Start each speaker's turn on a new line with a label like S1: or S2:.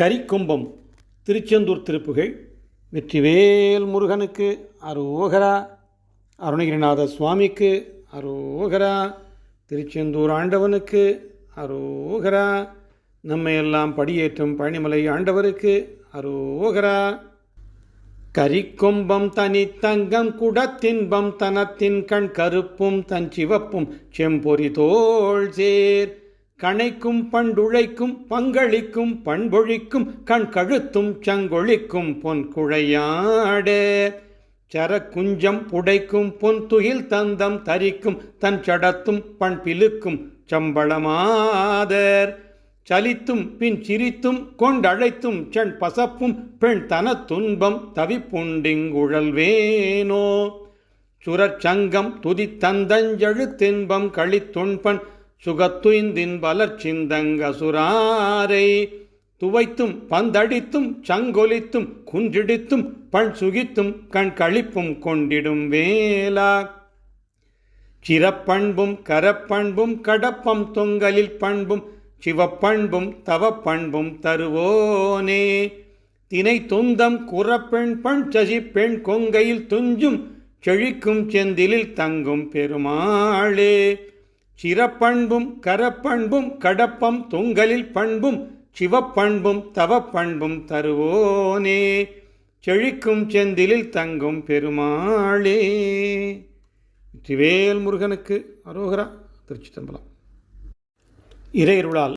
S1: கரிக்கும்பம் திருச்செந்தூர் திருப்புகள் வெற்றிவேல் முருகனுக்கு அரோகரா அருணகிரிநாத சுவாமிக்கு அரோகரா திருச்செந்தூர் ஆண்டவனுக்கு அரோகரா நம்மை எல்லாம் படியேற்றும் பழனிமலை ஆண்டவருக்கு அரோகரா. கரிக்கொம்பம் தனி தங்கம் குடத்தின்பம் தனத்தின் கண் கருப்பும் தன் சிவப்பும் செம்பொறி தோள் சேர் கணைக்கும் பண்டுழைக்கும் பங்களிக்கும் பண்பொழிக்கும் கண் கழுத்தும் சங்கொழிக்கும் பொன் குழையாடே. சரக்குஞ்சம் புடைக்கும் பொன் துகில் தந்தம் தரிக்கும் தன் சடத்தும் பண்பிலுக்கும் சம்பளமாதர். சலித்தும் பின் சிரித்தும் கொண்டழைத்தும் செண் பசப்பும் பெண் தன துன்பம் தவிப்புண்டிங்குழல்வேனோ சுரச்சங்கம் துதித்தந்தஞ்செழுத்தின்பம் களித்துண்பன் சுகத்துய்ந்தின் வளர்ச்சிந்தங்கசுராரை துவைத்தும் பந்தடித்தும் சங்கொலித்தும் குன்றிடித்தும் பண் சுகித்தும் கண் கழிப்பும் கொண்டிடும் வேலா சிறப்பண்பும் கரப்பண்பும் கடப்பம் தொங்கலில் பண்பும் சிவப்பண்பும் தவப்பண்பும் தருவோனே. தினை துந்தம் குறப்பெண் பண் சசி பெண் கொங்கையில் துஞ்சும் செழிக்கும் செந்திலில் தங்கும் பெருமாளே. சிறப்பண்பும் கரப்பண்பும் கடப்பம் தொங்கலில் பண்பும் சிவப்பண்பும் தவப்பண்பும் தருவோனே. செழிக்கும் செந்திலில் தங்கும் பெருமாளே. வெற்றிவேல் முருகனுக்கு அரோகரா திருச்சி தம்பலம். இறையருளால்